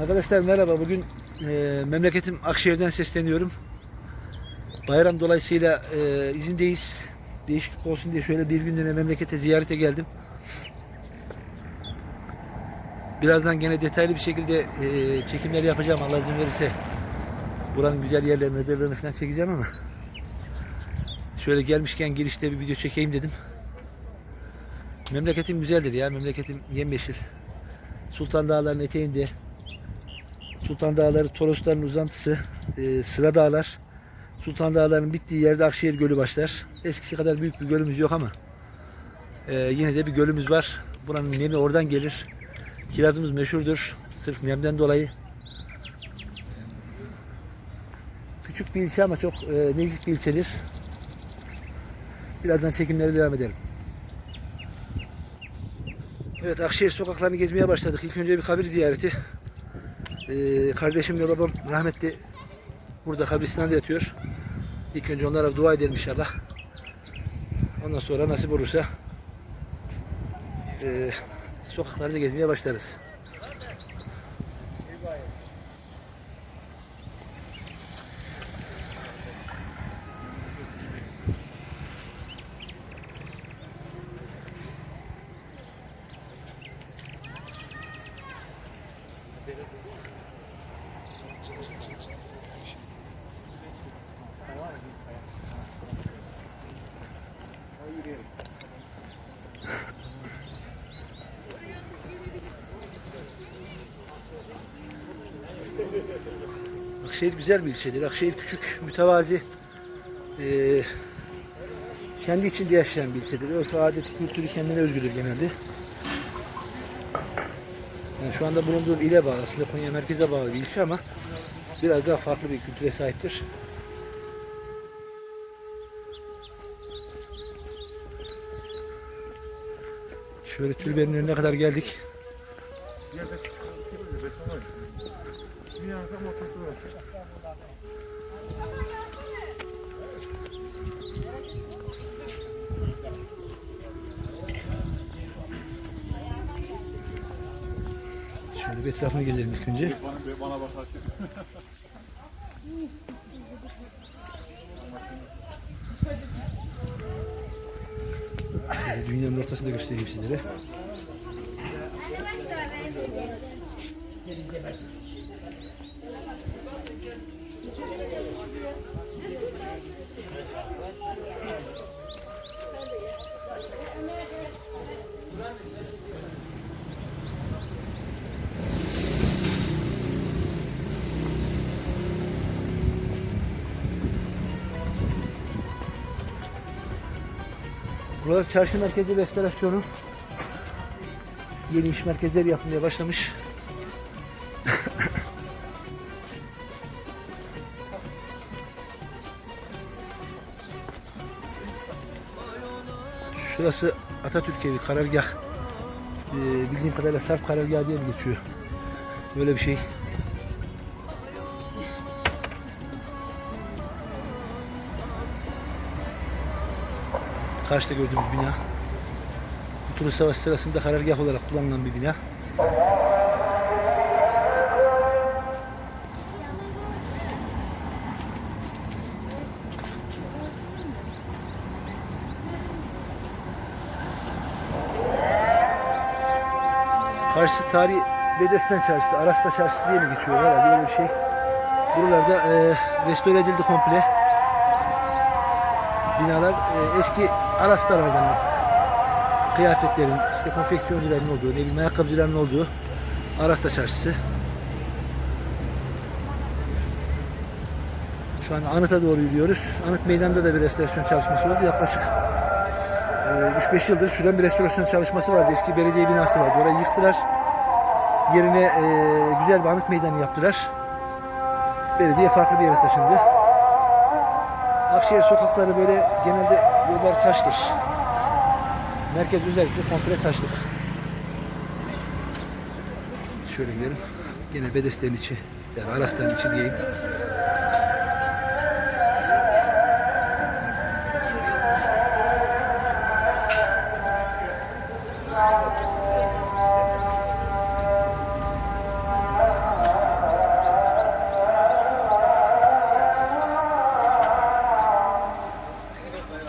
Arkadaşlar merhaba. Bugün e, memleketim Akşehir'den sesleniyorum. Bayram dolayısıyla e, izindeyiz. Değişiklik olsun diye şöyle bir günlüğüne memlekete ziyarete geldim. Birazdan gene detaylı bir şekilde e, çekimler yapacağım Allah izin verirse. Buranın güzel yerlerini, ödevlerini falan çekeceğim ama şöyle gelmişken girişte bir video çekeyim dedim. Memleketim güzeldir ya. Memleketim yemyeşil. Sultan Dağları'nın eteğinde Sultan Dağları Torosların uzantısı, e, Sıra Dağlar. Sultan Dağları'nın bittiği yerde Akşehir Gölü başlar. Eskisi kadar büyük bir gölümüz yok ama e, yine de bir gölümüz var. Buranın nemi oradan gelir. Kirazımız meşhurdur. Sırf nemden dolayı. Küçük bir ilçe ama çok e, nezik bir ilçedir. Birazdan çekimlere devam edelim. Evet Akşehir sokaklarını gezmeye başladık. İlk önce bir kabir ziyareti. Ee, kardeşim ve babam rahmetli burada kabristanda yatıyor. İlk önce onlara dua edelim inşallah. Ondan sonra nasip olursa e, sokaklarda gezmeye başlarız. Akşehir güzel bir ilçedir. Akşehir küçük, mütevazi, eee, kendi içinde yaşayan bir ilçedir. Örf, adeti, kültürü kendine özgüdür genelde. Şu anda bulunduğum ile bağlı, aslında Konya merkeze bağlı bir ilçe ama biraz daha farklı bir kültüre sahiptir. Şöyle türbenin önüne kadar geldik. Şöyle bir etrafını gezelim ilk önce. Bana, bana bak artık. Dünyanın ortasında göstereyim sizlere. Buralar çarşı merkezi restorasyonu. Yeni iş merkezleri yapılmaya başlamış. Şurası Atatürk evi, karargah. Ee, bildiğim kadarıyla Sarp karargahı diye geçiyor? Böyle bir şey. Karşıda gördüğümüz bina. Kurtuluş Savaşı sırasında karargah olarak kullanılan bir bina. Karşı tarihi Bedesten Çarşısı, Aras'ta Çarşısı diye mi geçiyor herhalde öyle bir şey. Buralarda e, restore edildi komple. Binalar e, eski Aras'talardan artık. Kıyafetlerin, işte konfeksiyoncuların olduğu, ne bileyim ayakkabıcıların olduğu Aras'ta Çarşısı. Şu an Anıt'a doğru yürüyoruz. Anıt Meydan'da da bir restorasyon çalışması oldu. Yaklaşık e, 3-5 yıldır süren bir restorasyon çalışması vardı. Eski belediye binası vardı. Orayı yıktılar. Yerine e, güzel bir anıt meydanı yaptılar. Belediye farklı bir yere taşındı. Akşehir sokakları böyle genelde yollar taştır. Merkez özellikle komple taşlık. Şöyle gidelim. Yine Bedesten içi, yani Aras'tan içi diyeyim.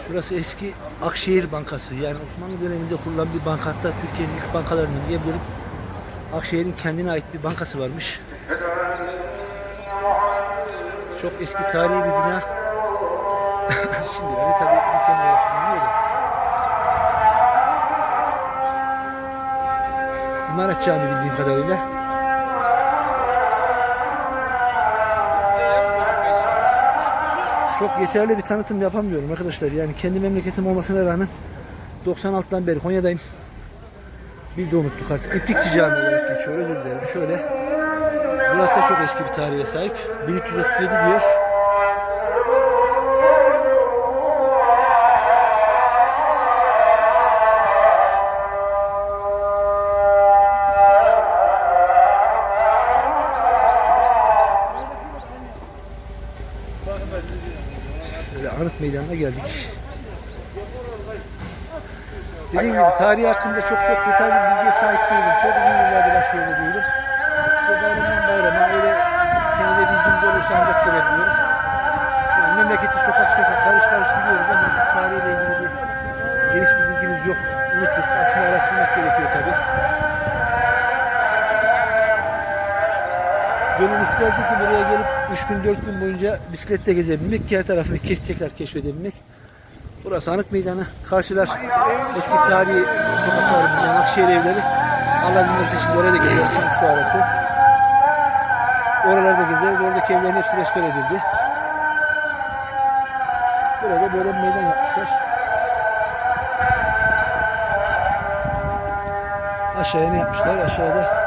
Burası eski Akşehir Bankası. Yani Osmanlı döneminde kurulan bir banka. Hatta Türkiye'nin ilk bankalarından diyebilirim. Akşehir'in kendine ait bir bankası varmış. Çok eski tarihi bir bina. Şimdi öyle tabii dükkan kullanılıyor da. İmaret Cami bildiğim kadarıyla. Çok yeterli bir tanıtım yapamıyorum arkadaşlar. Yani kendi memleketim olmasına rağmen 96'dan beri Konya'dayım. Bir de unuttuk artık. İplikçi Cami olarak geçiyor. Özür dilerim. Şöyle. Burası da çok eski bir tarihe sahip. 1337 diyor. Meydanına geldik. Dediğim gibi tarihi hakkında çok çok detaylı bir bilgiye sahip değilim. Çok uzun yıllardır Akşehir'de değilim. İşte bayramdan bayrama öyle senede bildiğimiz olursa ancak görebiliyoruz. Yani memleketi sokak sokak karış karış biliyoruz ama artık tarihiyle ilgili bir geniş bir bilgimiz yok. Unuttuk. Aslında araştırmak gerekiyor tabi. Gönül isterdi ki buraya gelip 3 gün 4 gün boyunca bisikletle gezebilmek, diğer tarafını kes, tekrar keşfedebilmek. Burası Anıt Meydanı. Karşılar eski tarihi sokaklar, yani Akşehir evleri. Allah izin şimdi oraya da gezeriz. Şu arası. Oralarda gezeriz. Oradaki evlerin hepsi restore edildi. Burada böyle bir meydan yapmışlar. Aşağıya ne yapmışlar? Aşağıda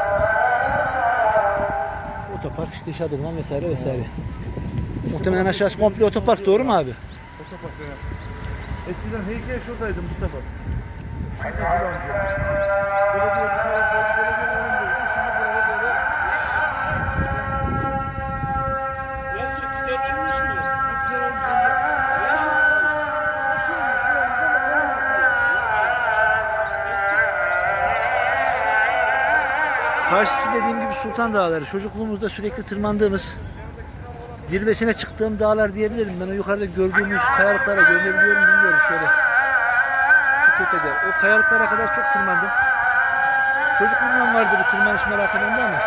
otopark, işte şadırvan vesaire vesaire. Muhtemelen aşağısı komple otopark doğru mu abi? Otopark evet. Eskiden heykel şuradaydı Mustafa. Şurada falan. Belediye Karşısı dediğim gibi Sultan Dağları. Çocukluğumuzda sürekli tırmandığımız, zirvesine çıktığım dağlar diyebilirim. Ben o yukarıda gördüğümüz kayalıklara görünebiliyor mu bilmiyorum şöyle. Şu tepede. O kayalıklara kadar çok tırmandım. Çocukluğumdan vardı bu tırmanış merakı bende ama.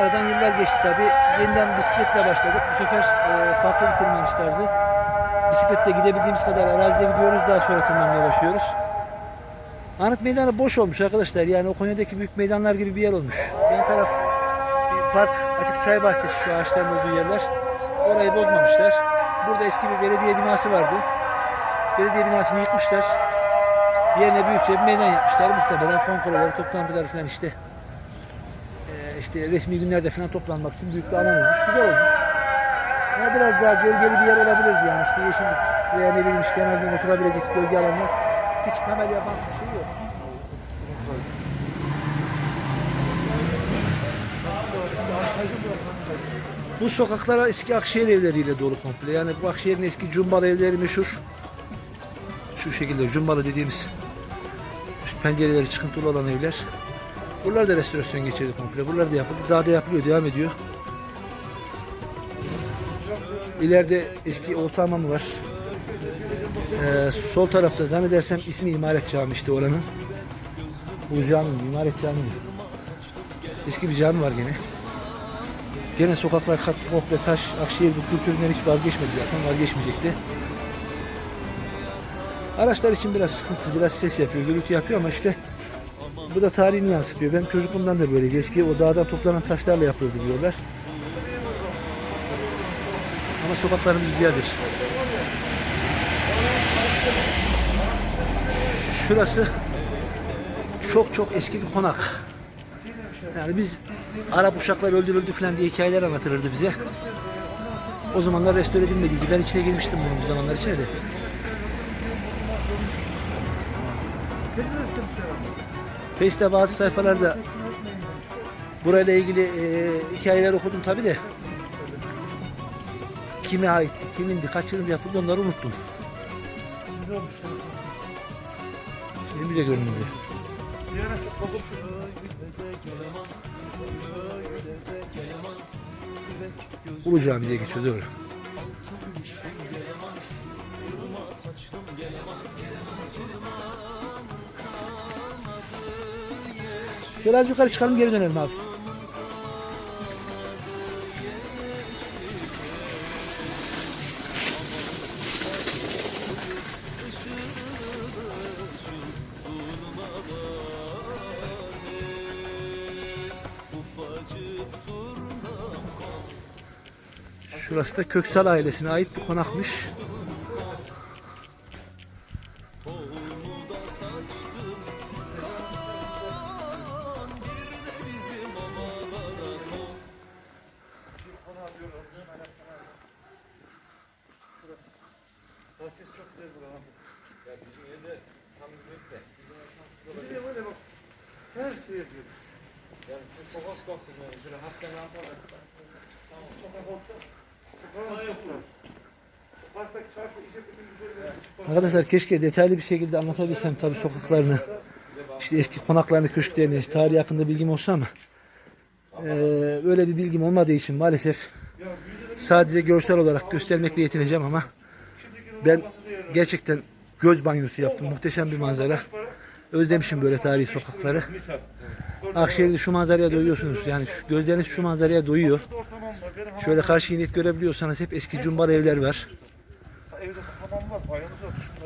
Aradan yıllar geçti tabi. Yeniden bisikletle başladık. Bu sefer e, farklı bir tırmanış tarzı. Bisikletle gidebildiğimiz kadar arazide gidiyoruz. Daha sonra tırmanmaya başlıyoruz. Anıt meydanı boş olmuş arkadaşlar. Yani o Konya'daki büyük meydanlar gibi bir yer olmuş. Yan taraf bir park, açık çay bahçesi şu ağaçların olduğu yerler. Orayı bozmamışlar. Burada eski bir belediye binası vardı. Belediye binasını yıkmışlar. Yerine büyükçe bir meydan yapmışlar. Muhtemelen konferler, toplantılar falan işte. Ee, işte resmi günlerde falan toplanmak için büyük bir alan olmuş. Güzel olmuş. Ama biraz daha gölgeli bir yer olabilirdi yani işte yeşillik veya ne bileyim işte en azından oturabilecek gölge alanlar. Hiç kamera yapan bir şey yok. Bu sokaklara eski Akşehir evleriyle dolu komple. Yani bu Akşehir'in eski Cumbalı evleri meşhur. Şu şekilde Cumbalı dediğimiz üst pencereleri çıkıntılı olan evler. Buralar da restorasyon geçirdi komple. Buralar da yapıldı. Daha da yapılıyor, devam ediyor. İleride eski Hamamı var. Ee, sol tarafta zannedersem ismi İmaret Camii işte oranın. Bu cami, İmaret Camii. Eski bir cami var gene. Gene sokaklar kat komple taş. Akşehir bu kültüründen hiç vazgeçmedi zaten. Vazgeçmeyecekti. Araçlar için biraz sıkıntı, biraz ses yapıyor, gürültü yapıyor ama işte bu da tarihini yansıtıyor. Benim çocukluğumdan da böyle. Eski o dağdan toplanan taşlarla yapılırdı diyorlar. Ama sokaklarımız güzeldir. Şurası çok çok eski bir konak. Yani biz Arap uşaklar öldürüldü falan diye hikayeler anlatılırdı bize. O zamanlar restore edilmediydi. Ben içine girmiştim bunun bu zamanlar içine de. Face'te bazı sayfalarda burayla ilgili e, hikayeler okudum tabi de kime ait, kimindi, kaç yılında yapıldı onları unuttum. Şimdi de görünüyor. Ulu Cami diye geçiyor doğru. Şöyle az yukarı çıkalım geri dönelim abi. Şurası da Köksal ailesine ait bir konakmış. Arkadaşlar keşke detaylı bir şekilde anlatabilsem tabii sokaklarını, işte eski konaklarını, köşklerini, tarihi hakkında bilgim olsa ama eee öyle bir bilgim olmadığı için maalesef sadece görsel olarak göstermekle yetineceğim ama ben gerçekten göz banyosu yaptım. Muhteşem bir manzara. Özlemişim böyle tarihi sokakları. Akşehir'de şu manzaraya doyuyorsunuz. Yani şu, gözleriniz şu manzaraya doyuyor. Şöyle karşıyı net görebiliyorsanız hep eski cumbalı evler var.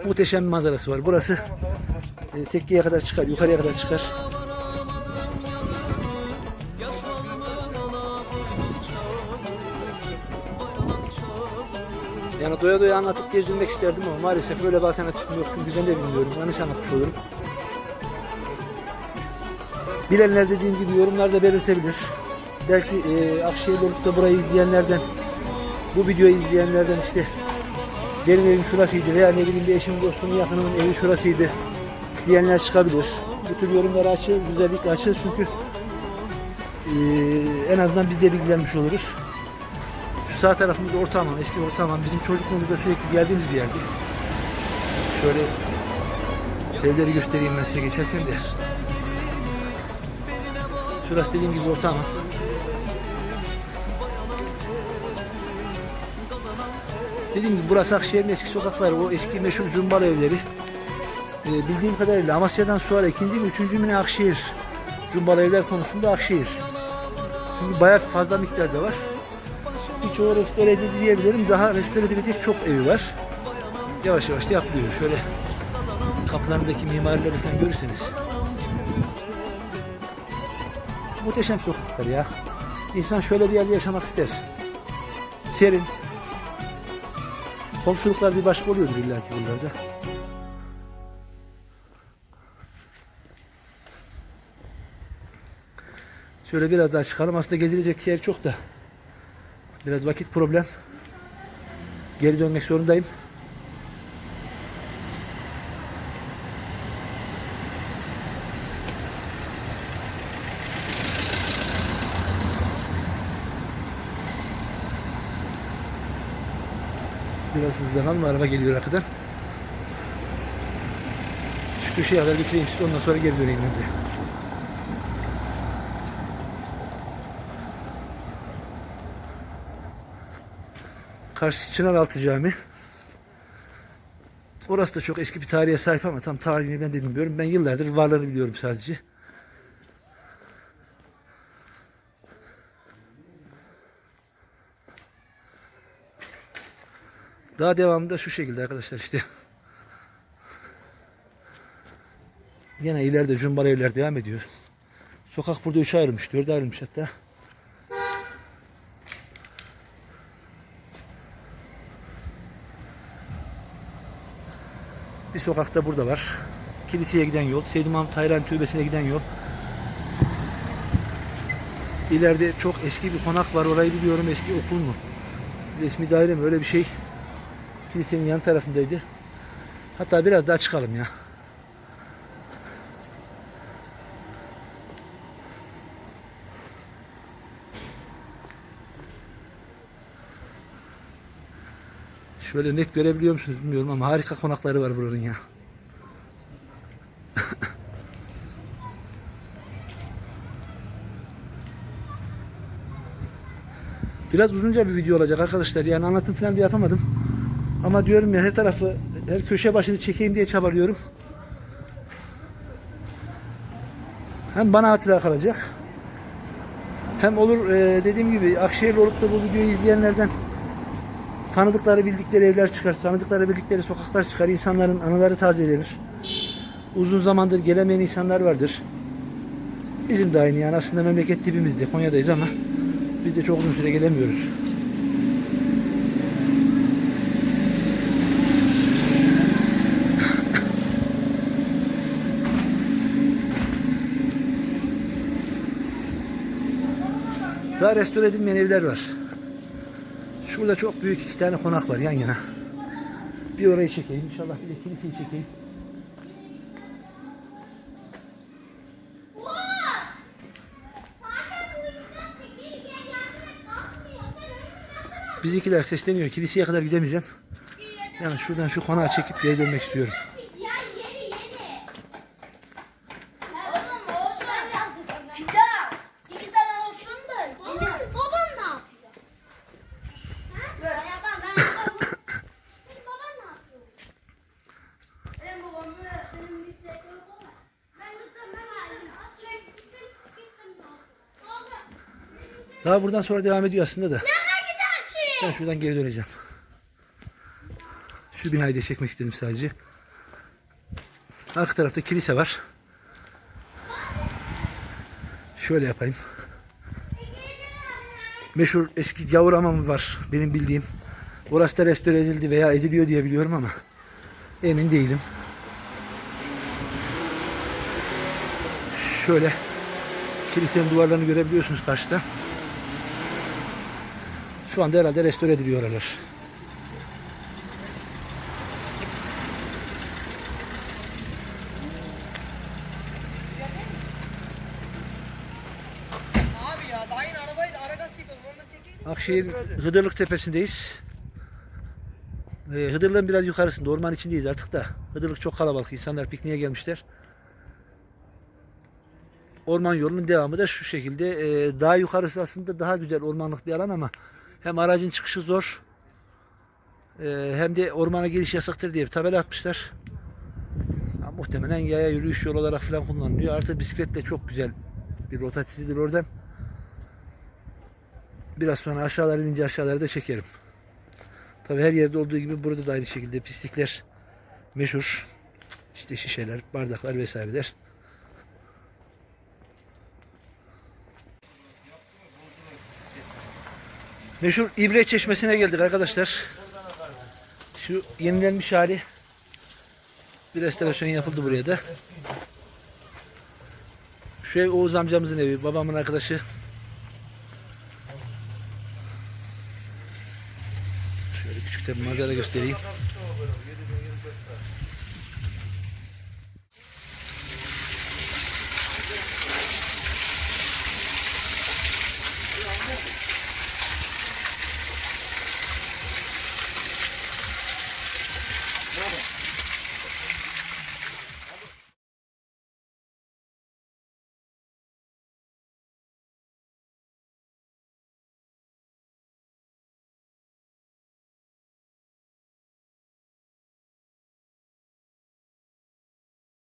Muhteşem manzarası var. Burası e, tekkeye kadar çıkar, yukarıya kadar çıkar. Yani doya doya anlatıp gezdirmek isterdim ama maalesef böyle bir alternatifim yok çünkü ben de bilmiyorum. Yanlış anlatmış olurum. Bilenler dediğim gibi yorumlarda belirtebilir. Belki e, Akşehir'de olup burayı izleyenlerden, bu videoyu izleyenlerden işte benim evim şurasıydı veya ne bileyim bir eşim dostumun yakınımın evi şurasıydı diyenler çıkabilir. Bu tür yorumları açığız, güzellikle açığız çünkü e, en azından biz de bilgilenmiş oluruz. Şu sağ tarafımız Ortaman, eski Ortaman. Bizim çocukluğumuzda sürekli geldiğimiz bir yerdi. Şöyle evleri göstereyim ben size geçerken de. Şurası dediğim gibi Ortaman. Dediğim gibi burası Akşehir'in eski sokakları, o eski meşhur cumbalı evleri. Ee, bildiğim kadarıyla Amasya'dan sonra ikinci mi üçüncü mü ne Akşehir cumbalı evler konusunda Akşehir. Çünkü bayağı fazla miktarda var. Birçoğu restore edildi diyebilirim. Daha restore edilecek çok evi var. Yavaş yavaş da yapılıyor. Şöyle kapılarındaki mimarileri falan görürseniz. Muhteşem sokaklar ya. İnsan şöyle bir yerde yaşamak ister. Serin. Komşuluklar bir başka oluyordur illaki buralarda. Şöyle biraz daha çıkalım. Aslında gezilecek yer çok da. Biraz vakit problem. Geri dönmek zorundayım. Biraz hızlanalım. Araba geliyor arkadan. Şu köşeye kadar götüreyim sizi. Ondan sonra geri döneyim ben de. Karşı Çınaraltı Cami. Orası da çok eski bir tarihe sahip ama tam tarihini ben de bilmiyorum. Ben yıllardır varlığını biliyorum sadece. Daha devamında şu şekilde arkadaşlar işte. Yine ileride cumbar evler devam ediyor. Sokak burada üçe ayrılmış, dörde ayrılmış hatta. Bir sokakta burada var. Kiliseye giden yol, Seyyid Mahmut Hayran Türbesi'ne giden yol. İleride çok eski bir konak var. Orayı biliyorum. Eski okul mu? Resmi daire mi? Öyle bir şey. Kilisenin yan tarafındaydı. Hatta biraz daha çıkalım ya. Şöyle net görebiliyor musunuz bilmiyorum ama harika konakları var buranın ya. Biraz uzunca bir video olacak arkadaşlar. Yani anlatım falan da yapamadım. Ama diyorum ya her tarafı Her köşe başını çekeyim diye çabalıyorum. Hem bana hatıra kalacak. Hem olur e, dediğim gibi Akşehirli olup da bu videoyu izleyenlerden tanıdıkları bildikleri evler çıkar, tanıdıkları bildikleri sokaklar çıkar, insanların anıları tazelenir. Uzun zamandır gelemeyen insanlar vardır. Bizim de aynı yani aslında memleket dibimizde Konya'dayız ama biz de çok uzun süre gelemiyoruz. Daha restore edilmeyen evler var. Şurada çok büyük iki tane konak var yan yana. Bir orayı çekeyim. İnşallah bir de kiliseyi çekeyim. Bizimkiler sesleniyor. Kiliseye kadar gidemeyeceğim. Yani şuradan şu konağı çekip geri dönmek istiyorum. Ya yeni yeni. Oğlum olsun. Bir daha. İki tane olsun da. Babam, babam ne yapıyor? Ha? Ya ben, ben babam. Benim babam ne yapıyor? Benim babam da benim bir şey yok ama. Ben tuttum ben aldım. Sürekli sıkıntım oldu. Daha buradan sonra devam ediyor aslında da. Nereye gidersin? Ben şuradan geri döneceğim. Şu binayı da çekmek istedim sadece. Arka tarafta kilise var. Şöyle yapayım. Meşhur eski gavur hamamı var benim bildiğim. Orası da restore edildi veya ediliyor diye biliyorum ama emin değilim. Şöyle kilisenin duvarlarını görebiliyorsunuz karşıda. Şu anda herhalde restore ediliyor oralar. Akşehir Hıdırlık Tepesi'ndeyiz. Ee, Hıdırlık'ın biraz yukarısında, orman içindeyiz artık da. Hıdırlık çok kalabalık, insanlar pikniğe gelmişler. Orman yolunun devamı da şu şekilde. Ee, daha yukarısı aslında daha güzel ormanlık bir alan ama hem aracın çıkışı zor ee, hem de ormana giriş yasaktır diye bir tabela atmışlar. Ha, muhtemelen yaya yürüyüş yolu olarak falan kullanılıyor. Artı bisiklet de çok güzel bir rota çizilir oradan. Biraz sonra aşağılara inince aşağıları da çekerim. Tabi her yerde olduğu gibi burada da aynı şekilde pislikler meşhur. İşte şişeler, bardaklar vesaireler. Meşhur İbre Çeşmesi'ne geldik arkadaşlar. Şu yenilenmiş hali bir restorasyon yapıldı buraya da. Şu ev Oğuz amcamızın evi, babamın arkadaşı. Şöyle küçük de manzara göstereyim.